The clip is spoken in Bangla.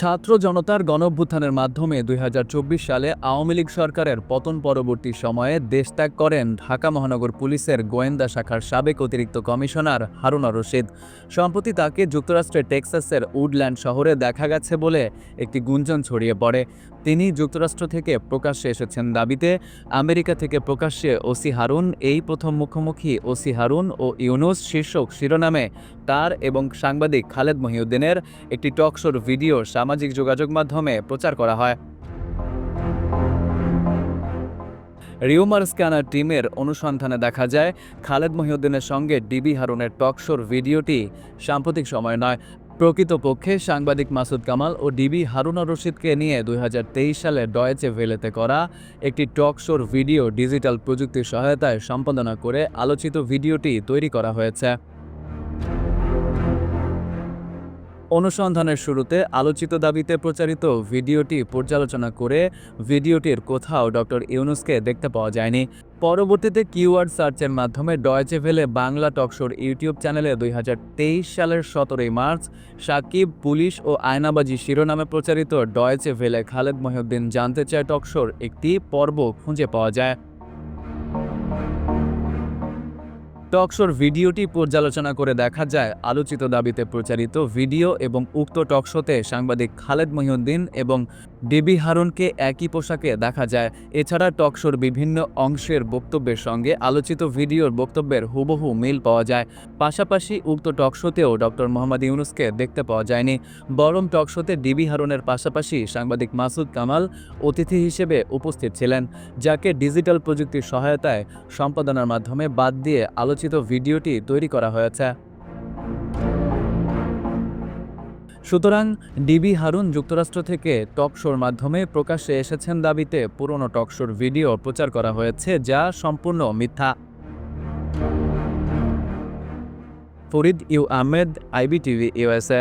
ছাত্র জনতার গণঅভ্যুত্থানের মাধ্যমে দুই হাজার চব্বিশ সালে আওয়ামী লীগ সরকারের পতন পরবর্তী সময়ে দেশত্যাগ করেন ঢাকা মহানগর পুলিশের গোয়েন্দা শাখার সাবেক অতিরিক্ত কমিশনার হারুনা রশিদ। সম্প্রতি তাকে যুক্তরাষ্ট্রের টেক্সাসের উডল্যান্ড শহরে দেখা গেছে বলে একটি গুঞ্জন ছড়িয়ে পড়ে। তিনি যুক্তরাষ্ট্র থেকে প্রকাশ্যে এসেছেন দাবিতে। আমেরিকা থেকে প্রকাশ্যে ওসি হারুন, এই প্রথম মুখোমুখি ওসি হারুন ও ইউনুস শীর্ষক শিরোনামে তার এবং সাংবাদিক খালেদ মহিউদ্দিনের একটি টকশোর ভিডিও সামাজিক যোগাযোগ মাধ্যমে প্রচার করা হয়। রিউমার স্ক্যানার টিমের অনুসন্ধানে দেখা যায়, খালেদ মহিউদ্দিনের সঙ্গে ডিবি হারুনের টকশোর ভিডিওটি সাম্প্রতিক সময় নয়। প্রকৃতপক্ষে সাংবাদিক মাসুদ কামাল ও ডিবি হারুনা রশিদকে নিয়ে দুই হাজার তেইশ সালে ডয়েচে ভেলেতে করা একটি টক শোর ভিডিও ডিজিটাল প্রযুক্তির সহায়তায় সম্পাদনা করে আলোচিত ভিডিওটি তৈরি করা হয়েছে। অনুসন্ধানের শুরুতে আলোচিত দাবিতে প্রচারিত ভিডিওটি পর্যালোচনা করে ভিডিওটির কোথাও ডক্টর ইউনুসকে দেখতে পাওয়া যায়নি। পরবর্তীতে কিওয়ার্ড সার্চের মাধ্যমে ডয়েচে ভেলে বাংলা টকশোর ইউটিউব চ্যানেলে দুই হাজার তেইশ সালের সতেরোই মার্চ সাকিব, পুলিশ ও আয়নাবাজি শিরোনামে প্রচারিত ডয়েচে ভেলে খালেদ মহিউদ্দিন জানতে চায় টকশোর একটি পর্ব খুঁজে পাওয়া যায়। টকশোর ভিডিওটি পর্যালোচনা করে দেখা যায়, আলোচিত দাবিতে প্রচারিত ভিডিও এবং উক্ত টকশোতে সাংবাদিক খালেদ মহিউদ্দিন এবং ডিবি হারুনকে একই পোশাকে দেখা যায়। এছাড়া টকশোর বিভিন্ন অংশের বক্তব্যের সঙ্গে আলোচিত ভিডিওর বক্তব্যের হুবহু মিল পাওয়া যায়। পাশাপাশি উক্ত টকশোতেও ডক্টর মোহাম্মদ ইউনুসকে দেখতে পাওয়া যায়নি। বরং টকশোতে ডিবি হারুনের পাশাপাশি সাংবাদিক মাসুদ কামাল অতিথি হিসেবে উপস্থিত ছিলেন, যাকে ডিজিটাল প্রযুক্তির সহায়তায় সম্পাদনার মাধ্যমে বাদ দিয়ে আলোচিত ভিডিওটি তৈরি করা হয়েছে। সুতরাং ডিবি হারুন যুক্তরাষ্ট্র থেকে টকশোর মাধ্যমে প্রকাশ্যে এসেছেন দাবিতে পুরনো টকশোর ভিডিও প্রচার করা হয়েছে যা সম্পূর্ণ মিথ্যা। Farid U Ahmed, IBTV USA